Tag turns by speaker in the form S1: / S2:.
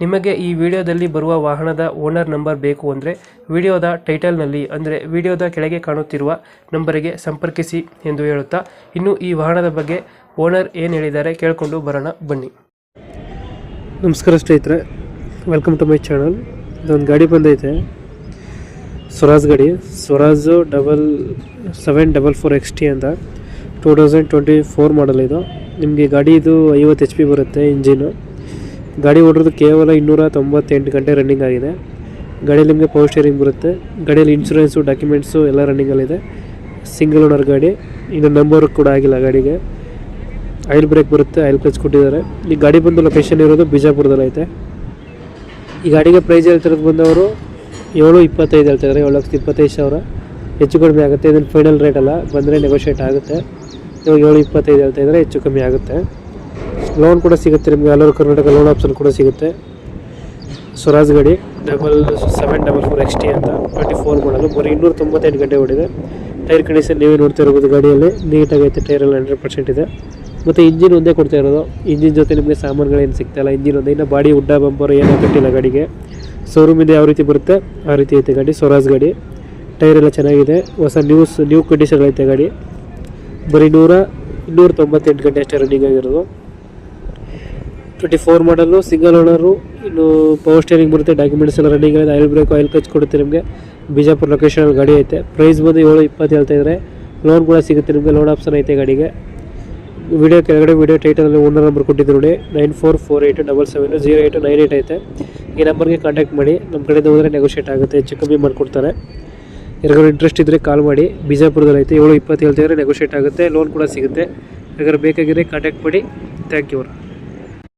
S1: ನಿಮಗೆ ಈ ವಿಡಿಯೋದಲ್ಲಿ ಬರುವ ವಾಹನದ ಓನರ್ ನಂಬರ್ ಬೇಕು ಅಂದರೆ ವಿಡಿಯೋದ ಟೈಟಲ್ನಲ್ಲಿ ಅಂದರೆ ವಿಡಿಯೋದ ಕೆಳಗೆ ಕಾಣುತ್ತಿರುವ ನಂಬರಿಗೆ ಸಂಪರ್ಕಿಸಿ ಎಂದು ಹೇಳುತ್ತಾ, ಇನ್ನು ಈ ವಾಹನದ ಬಗ್ಗೆ ಓನರ್ ಏನು ಹೇಳಿದ್ದಾರೆ ಕೇಳಿಕೊಂಡು ಬರೋಣ, ಬನ್ನಿ. ನಮಸ್ಕಾರ ಸ್ನೇಹಿತರೆ ವೆಲ್ಕಮ್ ಟು ಮೈ ಚಾನಲ್ ಇದೊಂದು ಗಾಡಿ ಬಂದೈತೆ. ಸ್ವರಾಜ್ ಗಾಡಿ, Swaraj double seven double four X T ಅಂತ two thousand twenty four model ಇದು. ನಿಮಗೆ ಗಾಡಿ ಇದು ಐವತ್ತು ಎಚ್ ಪಿ ಬರುತ್ತೆ ಇಂಜಿನು ಗಾಡಿ ಓಡಿರೋದು ಕೇವಲ ಇನ್ನೂರ ತೊಂಬತ್ತೆಂಟು ಗಂಟೆ ರನ್ನಿಂಗ್ ಆಗಿದೆ. ಗಾಡಿಯಲ್ಲಿ ನಿಮಗೆ ಪವರ್ ಸ್ಟೇರಿಂಗ್ ಬರುತ್ತೆ. ಗಾಡಿಯಲ್ಲಿ ಇನ್ಶೂರೆನ್ಸು ಡಾಕ್ಯುಮೆಂಟ್ಸು ಎಲ್ಲ ರನ್ನಿಂಗಲ್ಲಿದೆ ಸಿಂಗಲ್ ಓನರ್ ಗಾಡಿ. ಇನ್ನು ನಂಬರ್ ಕೂಡ ಆಗಿಲ್ಲ ಗಾಡಿಗೆ. ಆಯಿಲ್ ಬ್ರೇಕ್ ಬರುತ್ತೆ ಆಯಿಲ್ ಕ್ಲಚ್ ಕೊಟ್ಟಿದ್ದಾರೆ. ಈ ಗಾಡಿ ಬಂದು ಲೊಕೇಶನ್ ಇರೋದು ಬಿಜಾಪುರದಲ್ಲಿ ಐತೆ. ಈ ಗಾಡಿಗೆ ಪ್ರೈಸ್ ಹೇಳ್ತಿರೋದು ಬಂದವರು ಏಳು ಇಪ್ಪತ್ತೈದು ಹೇಳ್ತಿದ್ದಾರೆ, ಏಳು ಲಕ್ಷದ ಇಪ್ಪತ್ತೈದು ಸಾವಿರ. ಹೆಚ್ಚು ಕಡಿಮೆ ಆಗುತ್ತೆ. ಇದನ್ನು ಫೈನಲ್ ರೇಟ್ ಅಲ್ಲ. ಬಂದರೆ ನೆಗೋಷಿಯೇಟ್ ಆಗುತ್ತೆ. ಇವಾಗ ಏಳು ಇಪ್ಪತ್ತೈದು ಹೇಳ್ತಾ ಇದ್ದಾರೆ, ಹೆಚ್ಚು ಕಮ್ಮಿ ಆಗುತ್ತೆ. ಲೋನ್ ಕೂಡ ಸಿಗುತ್ತೆ ನಿಮಗೆ. ಅಲ್ಲೂರು ಕರ್ನಾಟಕ ಲೋನ್ ಆಪ್ಷನ್ ಕೂಡ ಸಿಗುತ್ತೆ. ಸ್ವರಾಜ್ ಗಾಡಿ double seven double four X T ಅಂತ ಟ್ವೆಂಟಿ ಫೋರ್ ಮಾಡಲು. ಬರೀ ಇನ್ನೂರ ತೊಂಬತ್ತೆಂಟು ಗಂಟೆ ಓಡಿದೆ. ಟೈರ್ ಕಂಡೀಷನ್ ನೀವೇ ನೋಡ್ತಾ ಇರ್ಬೋದು ಗಾಡಿಯಲ್ಲಿ. ನೀಟಾಗೈತೆ ಟೈರ್ ಎಲ್ಲ ಹಂಡ್ರೆಡ್ ಪರ್ಸೆಂಟ್ ಇದೆ. ಮತ್ತು ಇಂಜಿನ್ ಒಂದೇ ಕೊಡ್ತಾ ಇರೋದು. ಇಂಜಿನ್ ಜೊತೆ ನಿಮಗೆ ಸಾಮಾನುಗಳೇನು ಸಿಗ್ತಾಯಿಲ್ಲ ಇಂಜಿನ್ ಒಂದೇ. ಇನ್ನು ಬಾಡಿ ಉಡ್ಡ ಬಂಪರ್ ಏನೂ ಕಟ್ಟಿಲ್ಲ ಗಾಡಿಗೆ. ಶೋರೂಮಿಂದ ಯಾವ ರೀತಿ ಬರುತ್ತೆ? ಆ ರೀತಿ ಐತೆ ಗಾಡಿ. ಸ್ವರಾಜ್ ಗಾಡಿ. ಟೈರ್ ಎಲ್ಲ ಚೆನ್ನಾಗಿದೆ. ಹೊಸ ನ್ಯೂಸ್ ನ್ಯೂ ಕಂಡೀಷನ್ ಐತೆ ಗಾಡಿ. ಬರೀ ನೂರ ಇನ್ನೂರ ತೊಂಬತ್ತೆಂಟು ಗಂಟೆ ಅಷ್ಟೇ ರನ್ನಿಂಗ್ ಆಗಿರೋದು. Twenty four model single owner ಇನ್ನು ಪವರ್ ಸ್ಟೇರಿಂಗ್ ಬರುತ್ತೆ ಡಾಕ್ಯುಮೆಂಟ್ಸ್ ಎಲ್ಲ ರನ್ನಿಂಗ್ ಇದೆ ಆಯಿಲ್ ಬ್ರೇಕ್ ಆಯಿಲ್ ಕಚ್ ಕೊಡುತ್ತೆ ನಿಮಗೆ. ಬಿಜಾಪುರ ಲೊಕೇಶನ್ ಗಾಡಿ ಐತೆ. ಪ್ರೈಸ್ ಬಂದು ಏಳು ಇಪ್ಪತ್ತು ಹೇಳ್ತಾ ಇದ್ದಾರೆ ಲೋನ್ ಕೂಡ ಸಿಗುತ್ತೆ ನಿಮಗೆ ಲೋನ್ ಆಪ್ಷನ್ ಐತೆ ಗಾಡಿಗೆ. ವಿಡಿಯೋ ಕೆಳಗಡೆ ವಿಡಿಯೋ ಟೈಟಲಲ್ಲಿ ಓನರ್ ನಂಬರ್ ಕೊಟ್ಟಿದ್ದು ನೋಡಿ. Nine four four eight double seven zero eight nine eight ಐತೆ. ಈ ನಂಬರ್ಗೆ ಕಾಂಟ್ಯಾಕ್ಟ್ ಮಾಡಿ. ನಮ್ಮ ಕಡೆಯಿಂದ ಹೋದರೆ ನೆಗೋಷಿಯೇಟ್ ಆಗುತ್ತೆ ಹೆಚ್ಚು ಕಮ್ಮಿ ಮಾಡಿಕೊಡ್ತಾರೆ. ಯಾರಿಗಾರು ಇಂಟ್ರೆಸ್ಟ್ ಇದ್ದರೆ ಕಾಲ್ ಮಾಡಿ. ಬಿಜಾಪುರದಲ್ಲಿ ಐತೆ, ಏಳು ಇಪ್ಪತ್ತು ಹೇಳ್ತಿದ್ರೆ ನೆಗೋಷಿಯೇಟ್ ಆಗುತ್ತೆ ಲೋನ್ ಕೂಡ ಸಿಗುತ್ತೆ. ಯಾರಿಗಾರು ಬೇಕಾಗಿದ್ರೆ ಕಾಂಟ್ಯಾಕ್ಟ್ ಮಾಡಿ. Thank you